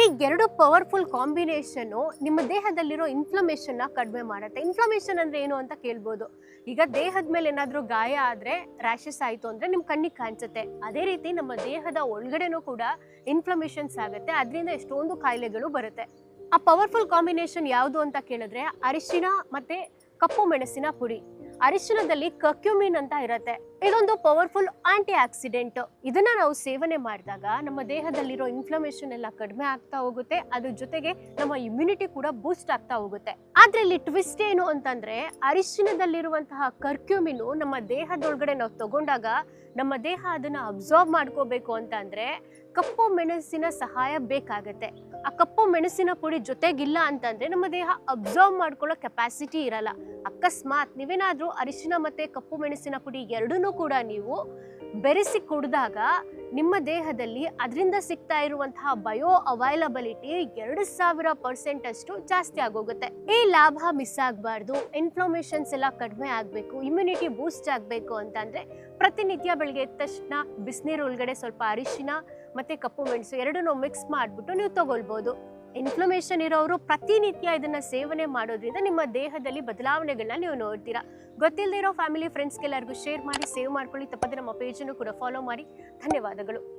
ಈ ಎರಡು powerful combination ನಿಮ್ಮ ದೇಹದಲ್ಲಿರೋ ಇನ್ಫ್ಲಮೇಷನ್ನ ಕಡಿಮೆ ಮಾಡುತ್ತೆ. ಇನ್ಫ್ಲಮೇಷನ್ ಅಂದ್ರೆ ಏನು ಅಂತ ಕೇಳ್ಬೋದು. ಈಗ ದೇಹದ ಮೇಲೆ ಏನಾದರೂ ಗಾಯ ಆದರೆ ರ್ಯಾಷಸ್ ಆಯಿತು ಅಂದ್ರೆ ನಿಮ್ಮ ಕಣ್ಣಿಗೆ ಕಾಣಿಸುತ್ತೆ. ಅದೇ ರೀತಿ ನಮ್ಮ ದೇಹದ ಒಳಗಡೆನೂ ಕೂಡ ಇನ್ಫ್ಲಮೇಷನ್ಸ್ ಆಗುತ್ತೆ. ಅದರಿಂದ ಎಷ್ಟೊಂದು ಕಾಯಿಲೆಗಳು ಬರುತ್ತೆ. ಆ ಪವರ್ಫುಲ್ ಕಾಂಬಿನೇಷನ್ ಯಾವುದು ಅಂತ ಕೇಳಿದ್ರೆ ಅರಿಶಿನ ಮತ್ತೆ ಕಪ್ಪು ಮೆಣಸಿನ ಪುಡಿ. ಅರಿಶಿನದಲ್ಲಿ ಕಕ್ಯುಮಿನ್ ಅಂತ ಇರುತ್ತೆ. ಇದೊಂದು ಪವರ್ಫುಲ್ ಆಂಟಿ ಆಕ್ಸಿಡೆಂಟ್ ಇದನ್ನ ನಾವು ಸೇವನೆ ಮಾಡಿದಾಗ ನಮ್ಮ ದೇಹದಲ್ಲಿರೋ ಇನ್ಫ್ಲಮೇಷನ್ ಎಲ್ಲ ಕಡಿಮೆ ಆಗ್ತಾ ಹೋಗುತ್ತೆ. ಅದ್ರ ಜೊತೆಗೆ ನಮ್ಮ ಇಮ್ಯುನಿಟಿ ಕೂಡ ಬೂಸ್ಟ್ ಆಗ್ತಾ ಹೋಗುತ್ತೆ. ಆದ್ರೆ ಇಲ್ಲಿ ಟ್ವಿಸ್ಟ್ ಏನು ಅಂತಂದ್ರೆ, ಅರಿಶಿನದಲ್ಲಿರುವಂತಹ ಕರ್ಕ್ಯೂಮಿನು ನಮ್ಮ ದೇಹದೊಳಗಡೆ ನಾವು ತಗೊಂಡಾಗ ನಮ್ಮ ದೇಹ ಅದನ್ನ ಅಬ್ಸಾರ್ಬ್ ಮಾಡ್ಕೋಬೇಕು ಅಂತ ಕಪ್ಪು ಮೆಣಸಿನ ಸಹಾಯ ಬೇಕಾಗತ್ತೆ. ಆ ಕಪ್ಪು ಮೆಣಸಿನ ಪುಡಿ ಜೊತೆಗಿಲ್ಲ ಅಂತಂದ್ರೆ ನಮ್ಮ ದೇಹ ಅಬ್ಸಾರ್ಬ್ ಮಾಡ್ಕೊಳ್ಳೋ ಕೆಪಾಸಿಟಿ ಇರಲ್ಲ. ಅಕಸ್ಮಾತ್ ನೀವೇನಾದ್ರೂ ಅರಿಶಿನ ಮತ್ತೆ ಕಪ್ಪು ಮೆಣಸಿನ ಪುಡಿ ಎರಡನ್ನೂ ಕೂಡ ನೀವು ಬೆರೆಸಿ ಕುಡಿದಾಗ ನಿಮ್ಮ ದೇಹದಲ್ಲಿ ಅದರಿಂದ ಸಿಗ್ತಾ ಇರುವಂತಹ ಬಯೋ ಅವೈಲಬಿಲಿಟಿ ಎರಡು ಸಾವಿರ ಪರ್ಸೆಂಟ್ ಅಷ್ಟು ಜಾಸ್ತಿ ಆಗೋಗುತ್ತೆ. ಈ ಲಾಭ ಮಿಸ್ ಆಗಬಾರ್ದು ಇನ್ಫ್ಲಮೇಷನ್ಸ್ ಎಲ್ಲ ಕಡಿಮೆ ಆಗಬೇಕು ಇಮ್ಯುನಿಟಿ ಬೂಸ್ಟ್ ಆಗಬೇಕು ಅಂತಂದರೆ ಪ್ರತಿನಿತ್ಯ ಬೆಳಗ್ಗೆ ಎದ್ದ ತಕ್ಷಣ ಬಿಸಿನೀರು ಒಳಗಡೆ ಸ್ವಲ್ಪ ಅರಿಶಿನ ಮತ್ತು ಕಪ್ಪು ಮೆಣಸು ಎರಡನ್ನೂ ಮಿಕ್ಸ್ ಮಾಡಿಬಿಟ್ಟು ನೀವು ತಗೊಳ್ಬೋದು. ಇನ್ಫ್ಲಮೇಷನ್ ಇರೋರು ಪ್ರತಿನಿತ್ಯ ಇದನ್ನ ಸೇವನೆ ಮಾಡೋದ್ರಿಂದ ನಿಮ್ಮ ದೇಹದಲ್ಲಿ ಬದಲಾವಣೆಗಳನ್ನ ನೀವು ನೋಡ್ತೀರಾ. ಗೊತ್ತಿಲ್ಲದೆ ಇರೋ ಫ್ಯಾಮಿಲಿ ಫ್ರೆಂಡ್ಸ್ಗೆಲ್ಲರಿಗೂ ಶೇರ್ ಮಾಡಿ ಸೇವ್ ಮಾಡ್ಕೊಳ್ಳಿ. ತಪ್ಪದೆ ನಮ್ಮ ಪೇಜನ್ನು ಕೂಡ ಫಾಲೋ ಮಾಡಿ. ಧನ್ಯವಾದಗಳು.